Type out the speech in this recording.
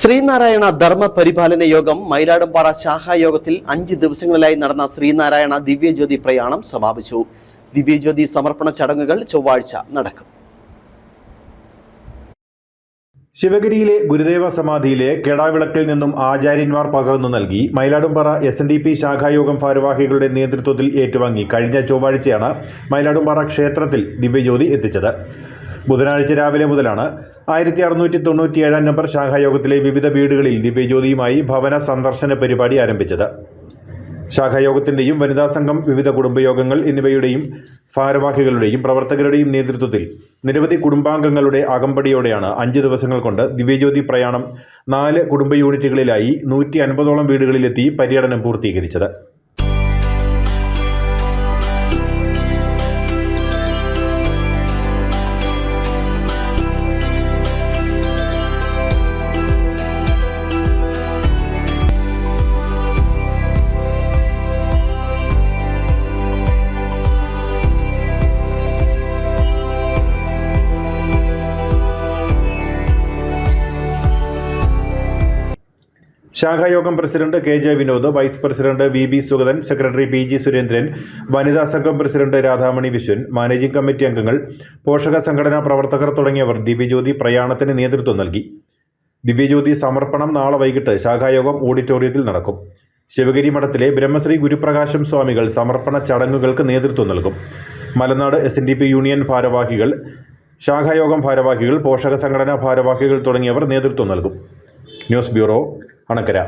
ശ്രീനാരായണ ധർമ്മ പരിപാലന യോഗം മയിലാടുംപാറ ശാഖായോഗത്തിൽ അഞ്ച് ദിവസങ്ങളിലായി നടന്ന ശ്രീനാരായണ ദിവ്യജ്യോതി പ്രയാണം സമാപിച്ചു. ദിവ്യജ്യോതി സമർപ്പണ ചടങ്ങുകൾ ചൊവ്വാഴ്ച നടക്കും. ശിവഗിരിയിലെ ഗുരുദേവ സമാധിയിലെ കെടാവിളക്കിൽ നിന്നും ആചാര്യന്മാർ പകർന്നു നൽകി Mayiladumpara S N D P ശാഖായോഗം ഭാരവാഹികളുടെ നേതൃത്വത്തിൽ ഏറ്റുവാങ്ങി കഴിഞ്ഞ ചൊവ്വാഴ്ചയാണ് മയിലാടുംപാറ ക്ഷേത്രത്തിൽ ദിവ്യജ്യോതി എത്തിച്ചത്. ബുധനാഴ്ച രാവിലെ മുതലാണ് ആയിരത്തി അറുന്നൂറ്റി തൊണ്ണൂറ്റിയേഴാം നമ്പർ ശാഖായോഗത്തിലെ വിവിധ വീടുകളിൽ ദിവ്യജ്യോതിയുമായി ഭവന സന്ദർശന പരിപാടി ആരംഭിച്ചത്. ശാഖായോഗത്തിന്റെയും വനിതാ സംഘം വിവിധ കുടുംബയോഗങ്ങൾ എന്നിവയുടെയും ഭാരവാഹികളുടെയും പ്രവർത്തകരുടെയും നേതൃത്വത്തിൽ നിരവധി കുടുംബാംഗങ്ങളുടെ അകമ്പടിയോടെയാണ് അഞ്ച് ദിവസങ്ങൾ കൊണ്ട് ദിവ്യജ്യോതി പ്രയാണം നാല് കുടുംബ യൂണിറ്റുകളിലായി നൂറ്റി അൻപതോളം വീടുകളിലെത്തി പര്യടനം പൂർത്തീകരിച്ചത്. ശാഖായോഗം president K J Vinod vice president V B Sugathan secretary P G Surendran വനിതാ സംഘം president Radhamani Viswan managing committee അംഗങ്ങൾ പോഷക സംഘടനാ പ്രവർത്തകർ തുടങ്ങിയവർ ദിവ്യജ്യോതി പ്രയാണത്തിന് നേതൃത്വം നൽകി. ദിവ്യജ്യോതി സമർപ്പണം നാളെ വൈകിട്ട് ശാഖായോഗം ഓഡിറ്റോറിയത്തിൽ നടക്കും. ശിവഗിരി മഠത്തിലെ ബ്രഹ്മശ്രീ ഗുരുപ്രകാശം സ്വാമികൾ സമർപ്പണ ചടങ്ങുകൾക്ക് നേതൃത്വം നൽകും. Malanad S N D P union ഭാരവാഹികൾ ശാഖായോഗം ഭാരവാഹികൾ പോഷക സംഘടനാ ഭാരവാഹികൾ തുടങ്ങിയവർ നേതൃത്വം നൽകും. News bureau Anakkara.